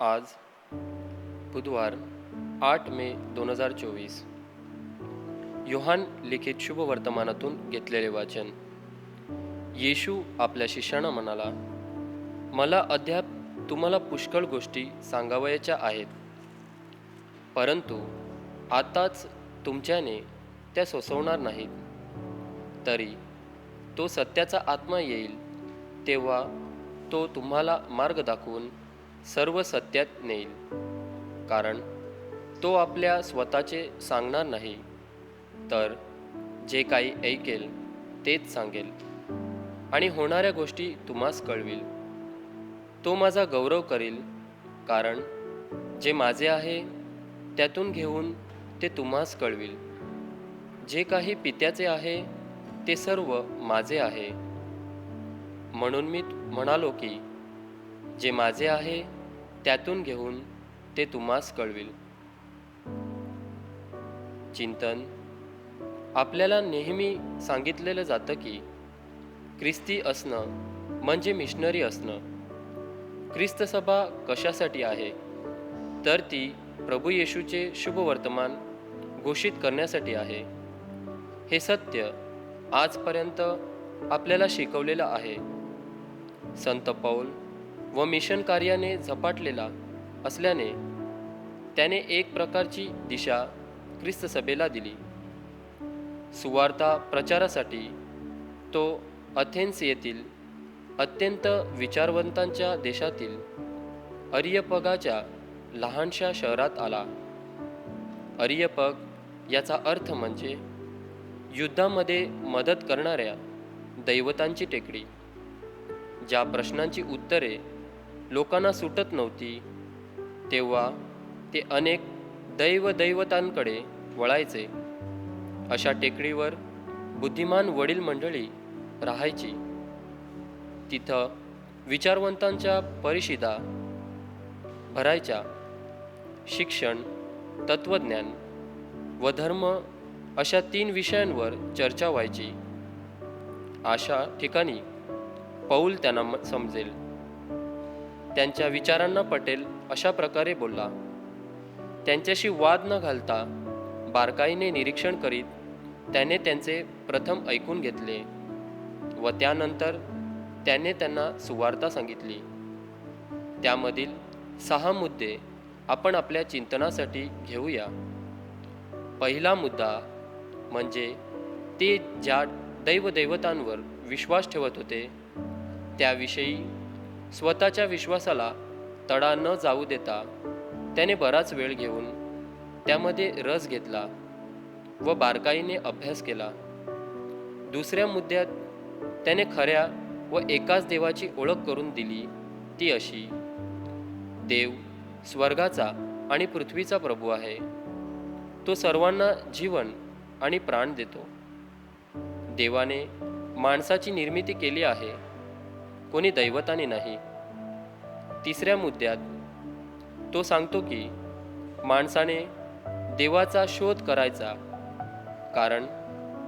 आज बुधवार आठ मे दोन हजार चोवीस. योहान लिखित शुभ वर्तमानातून घेतलेले वाचन. येशू आपल्या शिष्यांना म्हणाला मला अद्याप तुम्हाला पुष्कळ गोष्टी सांगावयाच्या आहेत. परंतु आताच तुमच्याने त्या सोसवणार नाहीत. तरी तो सत्याचा आत्मा येईल तेव्हा तो तुम्हाला मार्ग दाखवून सर्व सत्यात नेईल. कारण तो आपल्या स्वतःचे सांगणार नाही तर जे काही ऐकेल तेच सांगेल. आणि होणाऱ्या गोष्टी तुम्हास कळविल. तो माझा गौरव करील कारण जे माझे आहे त्यातून घेऊन ते तुम्हास कळविल. जे काही पित्याचे आहे ते सर्व माझे आहे. म्हणून मी म्हणालो की जे माझे आहे त्यातून घेऊन ते तुम्हास कळविल. चिंतन. आपल्याला नेहमी सांगितलेलं जातं की ख्रिस्ती असणं म्हणजे मिशनरी असणं. ख्रिस्त सभा कशासाठी आहे? तर ती प्रभू येशूचे शुभ वर्तमान घोषित करण्यासाठी आहे. हे सत्य आजपर्यंत आपल्याला शिकवलेलं आहे. संत पौल व मिशन कार्याने झपाटलेला असल्याने त्याने एक प्रकारची दिशा ख्रिस्त सभेला दिली. सुवार्ता प्रचारासाठी तो अथेन्स येथील अत्यंत विचारवंतांच्या देशातील अरियपगाच्या लहानशा शहरात आला. अरियपग याचा अर्थ म्हणजे युद्धामध्ये मदत करणाऱ्या दैवतांची टेकडी. ज्या प्रश्नांची उत्तरे लोकांना सुटत नव्हती. तेव्हा ते अनेक दैव दैवतांकडे वळायचे. अशा टेकडीवर बुद्धिमान वडील मंडळी राहायची. तिथं विचारवंतांच्या परिषदा भरायच्या. शिक्षण तत्त्वज्ञान व धर्म अशा तीन विषयांवर चर्चा व्हायची. अशा ठिकाणी पौल त्यांना म- समजेल. त्यांच्या विचारांना पटेल अशा प्रकारे बोलला. त्यांच्याशी वाद न घालता बारकाईने निरीक्षण करीत त्याने त्यांचे प्रथम ऐकून घेतले व त्यानंतर त्याने त्यांना सुवार्ता सांगितली. त्यामधील सहा मुद्दे आपण आपल्या चिंतनासाठी घेऊया. पहिला मुद्दा म्हणजे ते ज्या दैवदैवतांवर विश्वास ठेवत होते त्याविषयी स्वतःच्या विश्वासाला तडा न जाऊ देता त्याने बराच वेळ घेऊन त्यामध्ये रस घेतला व बारकाईने अभ्यास केला. दुसऱ्या मुद्द्यात त्याने खऱ्या व एकाच देवाची ओळख करून दिली ती अशी देव स्वर्गाचा आणि पृथ्वीचा प्रभू आहे. तो सर्वांना जीवन आणि प्राण देतो. देवाने माणसाची निर्मिती केली आहे कोणी दैवताने नाही. तिसऱ्या मुद्द्यात तो सांगतो की माणसाने देवाचा शोध करायचा कारण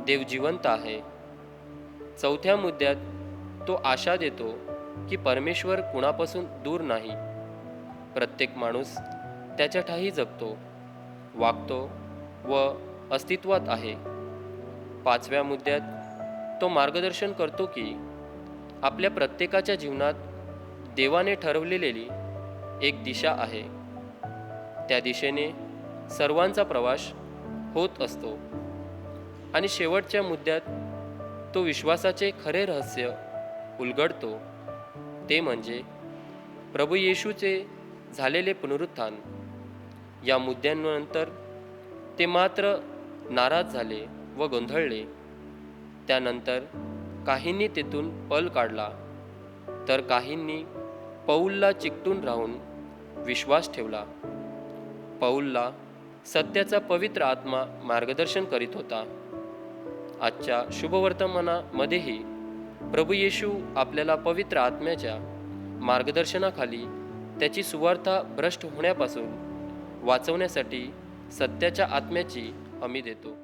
देव जिवंत आहे. चौथ्या मुद्द्यात तो आशा देतो की परमेश्वर कुणापासून दूर नाही. प्रत्येक माणूस त्याच्या ठाही जगतो वागतो व अस्तित्वात आहे. पाचव्या मुद्द्यात तो मार्गदर्शन करतो की आपल्या प्रत्येकाच्या जीवनात देवाने ठरवलेली एक दिशा आहे. त्या दिशेने सर्वांचा प्रवास होत असतो. आणि शेवटच्या मुद्द्यात तो विश्वासाचे खरे रहस्य उलगडतो. ते म्हणजे प्रभू येशूचे झालेले पुनरुत्थान. या मुद्द्यांनंतर ते मात्र नाराज झाले व गोंधळले. त्यानंतर काहींनी तेथून पल काढला तर काहींनी पौलला चिकटून राहून विश्वास ठेवला. पौलला सत्याचा पवित्र आत्मा मार्गदर्शन करीत होता. आजच्या शुभवर्तमानामध्येही प्रभू येशू आपल्याला पवित्र आत्म्याच्या मार्गदर्शनाखाली त्याची सुवार्था भ्रष्ट होण्यापासून वाचवण्यासाठी सत्याच्या आत्म्याची हमी देतो.